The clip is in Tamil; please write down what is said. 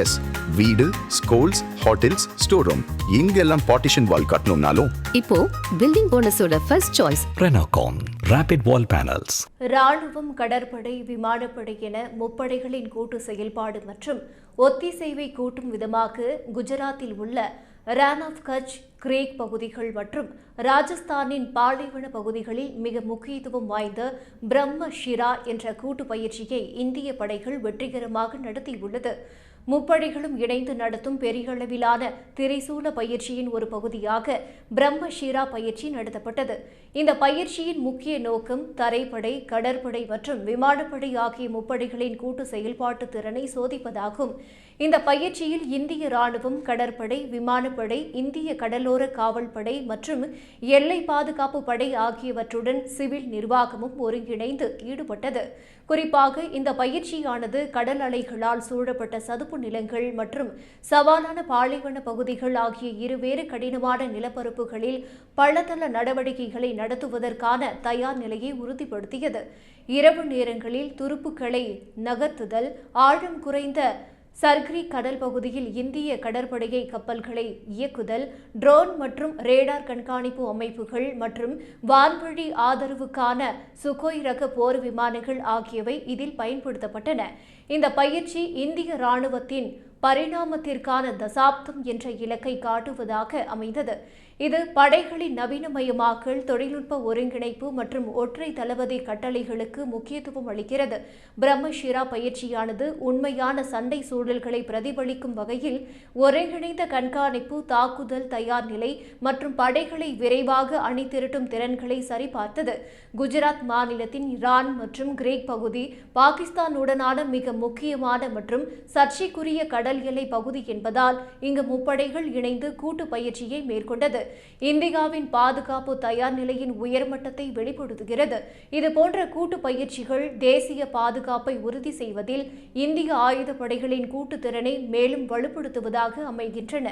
எஸ் வீடு ஸ்கூல்ஸ் ஹோட்டல்ஸ் ஸ்டோர் ரூம் இங்கெல்லாம் பார்ட்டிஷன் வால் கட்டணும்னாலும். இப்போ building போனஸோட first choice Renocon Rapid Wall Panels. ராணுவம் கடற்படை விமானப்படை என முப்படைகளின் கூட்டு செயல்பாடு மற்றும் ஒத்திசைவை கூட்டும் விதமாக குஜராத்தில் உள்ள ரான் ஆஃப் கட்ச் கிரேக் பகுதிகள் மற்றும் ராஜஸ்தானின் பாலைவன பகுதிகளில் மிக முக்கியத்துவம் வாய்ந்த பிரம்ம ஷிரா என்ற கூட்டு பயிற்சியை இந்திய படைகள் வெற்றிகரமாக நடத்தியுள்ளது. முப்படைகளும் இணைந்து நடத்தும் பெரிய அளவிலான திரைசூல பயிற்சியின் ஒரு பகுதியாக பிரம்மஷீரா பயிற்சி நடத்தப்பட்டது. இந்த பயிற்சியின் முக்கிய நோக்கம் தரைப்படை கடற்படை மற்றும் விமானப்படை ஆகிய முப்படைகளின் கூட்டு செயல்பாட்டு திறனை சோதிப்பதாகும். இந்த பயிற்சியில் இந்திய ராணுவம் கடற்படை விமானப்படை இந்திய கடலோர காவல்படை மற்றும் எல்லை பாதுகாப்பு படை ஆகியவற்றுடன் சிவில் நிர்வாகமும் ஒருங்கிணைந்து ஈடுபட்டது. குறிப்பாக இந்த பயிற்சியானது கடல் அலைகளால் சூழப்பட்ட சதுப்பு நிலங்கள் மற்றும் சவாலான பாலைவன பகுதிகள் ஆகிய இருவேறு கடினமான நிலப்பரப்புகளில் பள்ளத்தள நடவடிக்கைகளை நடத்துவதற்கான தயார் நிலையை உறுதிப்படுத்தியது. இரவு நேரங்களில் துருப்புக்களை நகர்த்துதல் ஆழம் குறைந்த சர்க்ரி கடல் பகுதியில் இந்திய கடற்படையை கப்பல்களை இயக்குதல் ட்ரோன் மற்றும் ரேடார் கண்காணிப்பு அமைப்புகள் மற்றும் வான்வழி ஆதரவுக்கான சுகோய் ரக போர் விமானங்கள் ஆகியவை இதில் பயன்படுத்தப்பட்டன. இந்த பயிற்சி இந்திய ராணுவத்தின் பரிணாமத்திற்கான தசாப்தம் என்ற இலக்கை காட்டுவதாக அமைந்தது. இது படைகளின் நவீனமயமாக்கல் தொழில்நுட்ப ஒருங்கிணைப்பு மற்றும் ஒற்றை தளபதி கட்டளைகளுக்கு முக்கியத்துவம் அளிக்கிறது. பிரம்மஷிரா பயிற்சியானது உண்மையான சண்டை சூழல்களை பிரதிபலிக்கும் வகையில் ஒருங்கிணைந்த கண்காணிப்பு தாக்குதல் தயார் நிலை மற்றும் படைகளை விரைவாக அணிதிரட்டும் திறன்களை சரிபார்த்தது. குஜராத் மாநிலத்தின் இரான் மற்றும் கிரேக் பகுதி பாகிஸ்தானுடனான மிக முக்கியமான மற்றும் சர்ச்சைக்குரிய கடல் கடல் எல்லை பகுதி என்பதால் இங்கு முப்படைகள் இணைந்து கூட்டு பயிற்சியை மேற்கொண்டது. இந்தியாவின் பாதுகாப்பு தயார் நிலையின் உயர்மட்டத்தை வெளிப்படுத்துகிறது. இதுபோன்ற கூட்டு பயிற்சிகள் தேசிய பாதுகாப்பை உறுதி செய்வதில் இந்திய ஆயுதப்படைகளின் கூட்டு திறனை மேலும் வலுப்படுத்துவதாக அமைகின்றன.